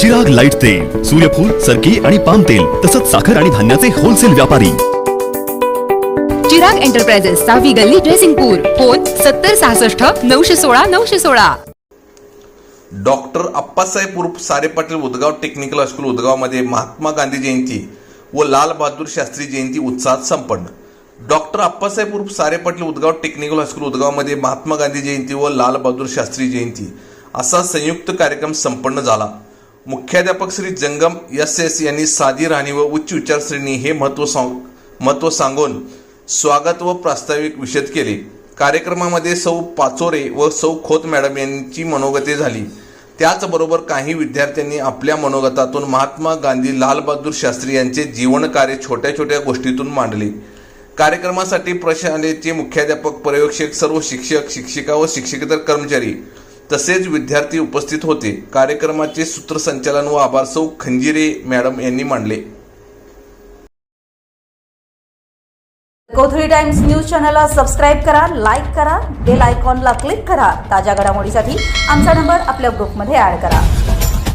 Chirag light तेल सूर्यफूल सरकी आणि पाम तेल तसंच साखर आणि धान्याचे होलसेल व्यापारी. चिराग एंटरप्राइजेस सहावी गल्ली ड्रेसिंगपूर फोन सत्तर सहासष्ट नऊशे सोळा नऊशे सोळा. डॉक्टर अप्पासाहेब उर्फ Sare Patil Udgaon technical high school उदगावमध्ये Mahatma Gandhi Jayanti व लाल बहादूर शास्त्री जयंती उत्साहात संपन्न. डॉक्टर अप्पासाहेब उर्फ Sare Patil Udgaon technical high school उदगावमध्ये Mahatma Gandhi Jayanti व लाल बहादूर शास्त्री जयंती. असा संयुक्त कार्यक्रम संपन्न झाला. मुख्याध्यापक श्री जंगम एस एस यांनी साधी राहणी व उच्च विचारश्रेणी हे महत्त्व सांग महत्त्व सांगून स्वागत व प्रास्ताविक विषद केले. कार्यक्रमामध्ये सौ पाचोरे व सौ खोत मॅडम यांची मनोगते झाली. त्याचबरोबर काही विद्यार्थ्यांनी आपल्या मनोगतातून महात्मा गांधी लालबहादूर शास्त्री यांचे जीवनकार्य छोट्या छोट्या गोष्टीतून मांडले. कार्यक्रमासाठी प्रशालेचे मुख्याध्यापक पर्यवेक्षक सर्व शिक्षक शिक्षिका व शिक्षकेतर कर्मचारी तसेच विद्यार्थी उपस्थित होते. कार्यक्रमाचे सूत्रसंचालन व आभारसौ खंजिरे मॅडम यांनी मांडले. कोथळी टाइम्स न्यूज चॅनलला सबस्क्राईब करा लाईक करा बेल आयकॉनला क्लिक करा. ताज्या घडामोडीसाठी आमचा नंबर आपल्या ग्रुपमध्ये ऍड करा.